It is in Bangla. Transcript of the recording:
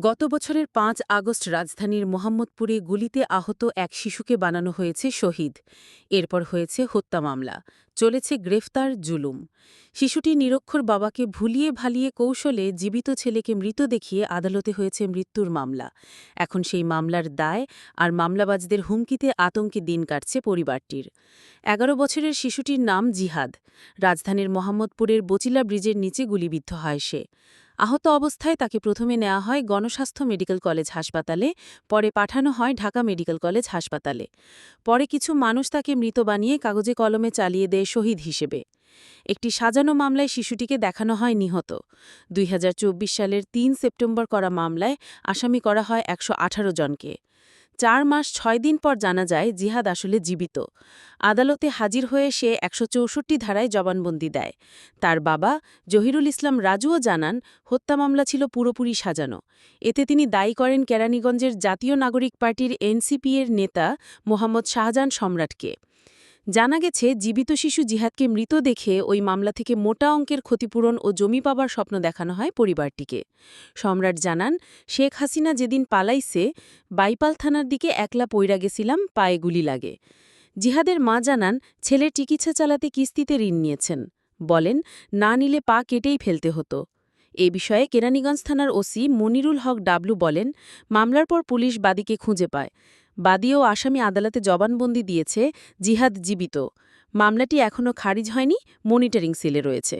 গত বছরের পাঁচ আগস্ট রাজধানীর মোহাম্মদপুরে গুলিতে আহত এক শিশুকে বানানো হয়েছে শহীদ। এরপর হয়েছে হত্যা মামলা। চলেছে গ্রেফতার, জুলুম। শিশুটি নিরক্ষর বাবাকে ভুলিয়ে ভালিয়ে কৌশলে জীবিত ছেলেকে মৃত দেখিয়ে আদালতে হয়েছে মৃত্যুর মামলা। এখন সেই মামলার দায় আর মামলাবাজদের হুমকিতে আতঙ্কে দিন কাটছে পরিবারটির। এগারো বছরের শিশুটির নাম জিহাদ। রাজধানীর মোহাম্মদপুরের বচিলা ব্রিজের নিচে গুলিবিদ্ধ হয় সে। আহত অবস্থায় তাকে প্রথমে নেওয়া হয় গণস্বাস্থ্য মেডিকেল কলেজ হাসপাতালে, পরে পাঠানো হয় ঢাকা মেডিকেল কলেজ হাসপাতালে। পরে কিছু মানুষ তাকে মৃত বানিয়ে কাগজে কলমে চালিয়ে দেয় শহীদ হিসেবে। একটি সাজানো মামলায় শিশুটিকে দেখানো হয় নিহত। দুই হাজার চব্বিশ সালের তিন সেপ্টেম্বর করা মামলায় আসামি করা হয় একশো আঠারো জনকে। চার মাস ছয় দিন পর জানা যায় জিহাদ আসলে জীবিত। আদালতে হাজির হয়ে সে একশো চৌষট্টি ধারায় জবানবন্দি দেয়। তার বাবা, জহিরুল ইসলাম রাজুও জানান, হত্যা মামলা ছিল পুরোপুরি সাজানো। এতে তিনি দায়ী করেন কেরানীগঞ্জের জাতীয় নাগরিক পার্টির এনসিপি এর নেতা মোহাম্মদ শাহজাহান সম্রাটকে। জানা গেছে, জীবিত শিশু জিহাদকে মৃত দেখে ওই মামলা থেকে মোটা অঙ্কের ক্ষতিপূরণ ও জমি পাবার স্বপ্ন দেখানো হয় পরিবারটিকে। সম্রাট জানান, শেখ হাসিনা যেদিন পালাইছে, বাইপাল থানার দিকে একলা পৈরা গেছিলাম, পায়ে গুলি লাগে। জিহাদের মা জানান ছেলের চিকিৎসা চালাতে কিস্তিতে ঋণ নিয়েছেন। বলেন, না নিলে পা কেটেই ফেলতে হতো। এ বিষয়ে কেরানীগঞ্জ থানার ওসি মনিরুল হক ডাবলু বলেন, মামলার পর পুলিশ বাদীকে খুঁজে পায়। বাদী ও আসামি আদালতে জবানবন্দি দিয়েছে জিহাদ জীবিত। মামলাটি এখনও খারিজ হয়নি, মনিটরিং সেলে রয়েছে।